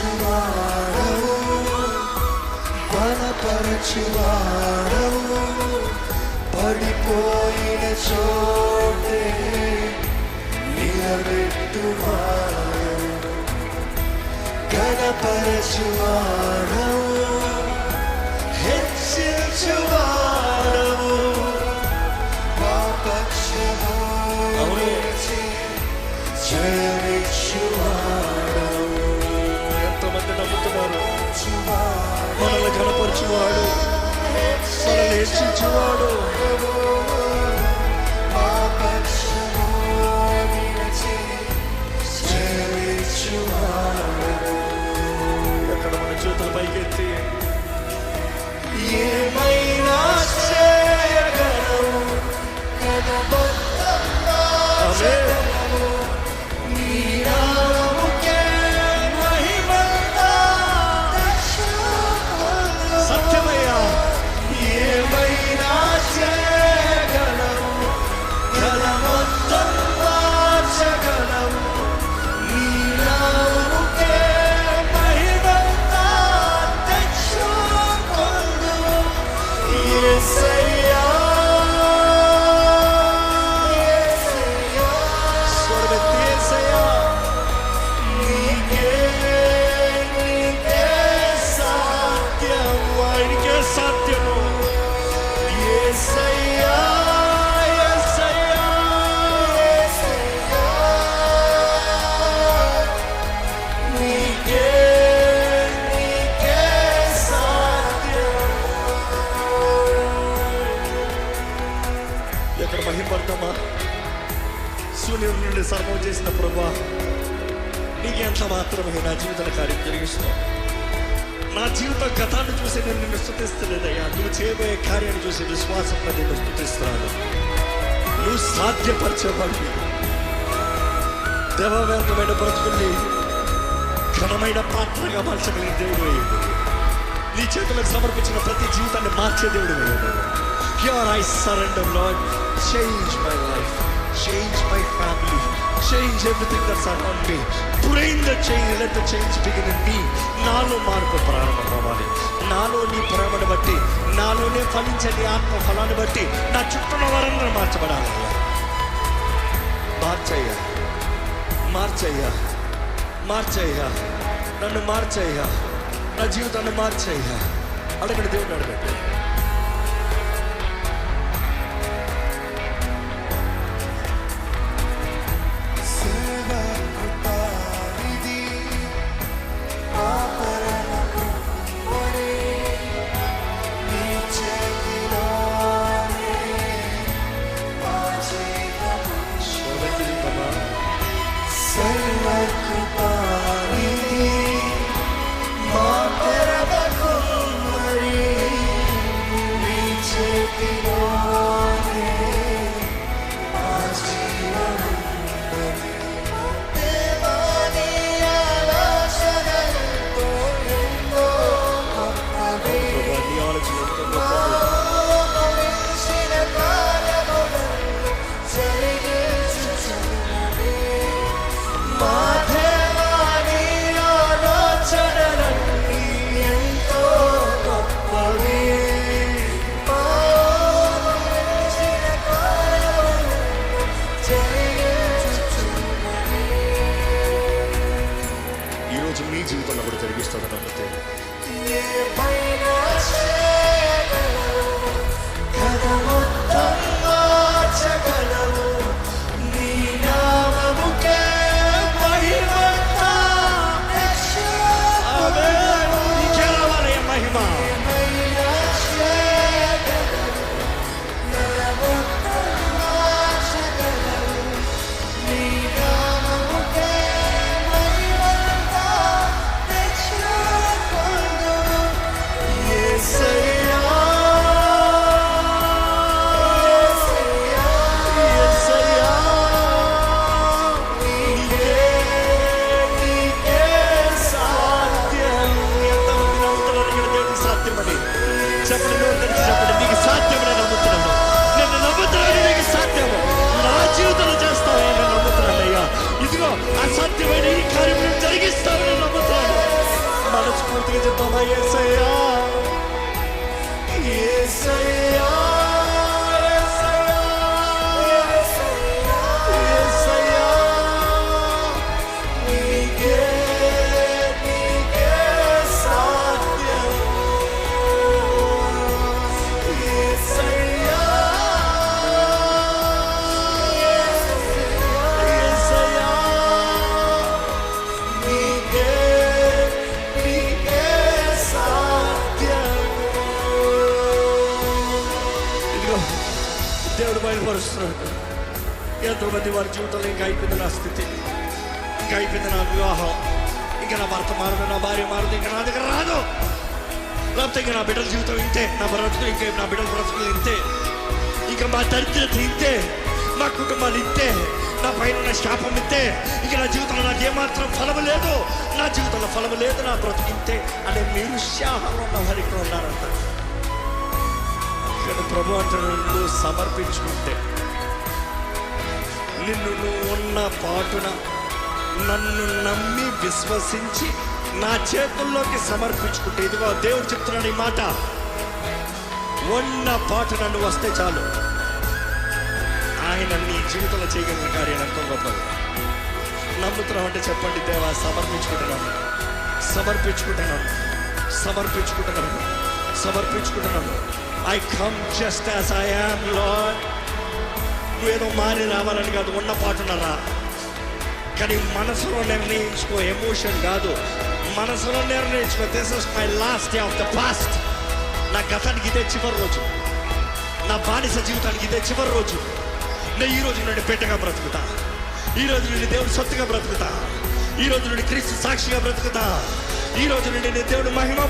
బలపరచువాడవు బలపరచువాడవు పడిపోయిన చోటే నిలబెట్టువా అవును ఎంత నా జీవితంలో కార్యం జరిగిస్తున్నావు నా జీవిత గతాన్ని చూసి నేను నిన్ను స్థుతిస్తలేదయ్యా నువ్వు చేయబోయే కార్యాన్ని చూసి విశ్వాసంతో నిన్ను స్థుతిస్తున్నాను నువ్వు సాధ్యపరచబడి దేవవ్యంతమైన బ్రతుకుల్ని ఘనమైన పాత్రగా మార్చగలిగిన దేవుడు అయ్యాడు నీ చేతులకు సమర్పించిన ప్రతి జీవితాన్ని మార్చే దేవుడు అయ్యాడు here I surrender Lord change my life change my family change everything that's around me brain the change let the change begin in me నాలో మార్పు ప్రారంభం కావాలి. నాలో నీ ప్రేమను బట్టి నాలోనే ఫలించే నీ ఆత్మ ఫలాన్ని బట్టి నా చుట్టూ వారందరూ మార్చబడాలి. మార్చయ్యా. మార్చయ్యా. మార్చయ్యా. నన్ను మార్చయ్యా. నా జీవితాన్ని మార్చయ్యా. అడగండి దేవుడు అడగండి Everybody బయలుపరుస్తున్నాడు ఎంతోమంది వారి జీవితంలో ఇంకా అయిపోయింది నా స్థితి. ఇంకా అయిపోయింది నా వివాహం. ఇంకా నా భర్త మారదు నా భార్య మారదు ఇంకా నా దగ్గర రాదు. లేకపోతే ఇంకా నా బిడ్డల జీవితం ఇంతే నా బ్రతుకు ఇంకా నా బిడ్డల బ్రతుకులు ఇంతే. ఇంకా మా దరిద్రత ఇంతే మా కుటుంబాలు ఇంతే నా పైన ఉన్న శాపం ఇంతే. ఇక నా జీవితంలో నాకు ఏమాత్రం ఫలం లేదు నా జీవితంలో ఫలం లేదు నా బ్రతుకు ఇంతే. అనే నిరుత్సాహంలో ఉన్న వారు ఇక్కడ ఇక్కడ ప్రభు అంటాడు నువ్వు సమర్పించుకుంటే నిన్ను నువ్వు ఉన్న పాటున నన్ను నమ్మి విశ్వసించి నా చేతుల్లోకి సమర్పించుకుంటే. ఇదిగో దేవుడు చెప్తున్నాడు ఈ మాట. ఉన్న పాటు నన్ను వస్తే చాలు. ఆయన నీ జీవితంలో చేయగలిగిన కార్యం ఎంతో గొప్పది నమ్ముతున్నావు అంటే చెప్పండి దేవా సమర్పించుకుంటున్నాను. సమర్పించుకుంటున్నాను. సమర్పించుకుంటున్నాను. సమర్పించుకుంటున్నాను. I come just as I am Lord నువ్వేదో మారి రావాలని కాదు ఉన్న పాటున్నారా కానీ మనసులో నిర్ణయించుకో ఎమోషన్ కాదు. మనసులో నిర్ణయించుకో this is my last day of the past నా గతానికి ఇదే చివరి రోజు. నా బానిస జీవితానికి ఇదే చివరి రోజు. నేను ఈ రోజు నుండి పెట్టగా బ్రతుకుతా. ఈ రోజు నుండి దేవుడు సొత్తుగా బ్రతుకుతా. ఈ రోజు నుండి క్రీస్తు సాక్షిగా బ్రతుకుతా. ఈ రోజు నుండి నేను దేవుడు మహిమ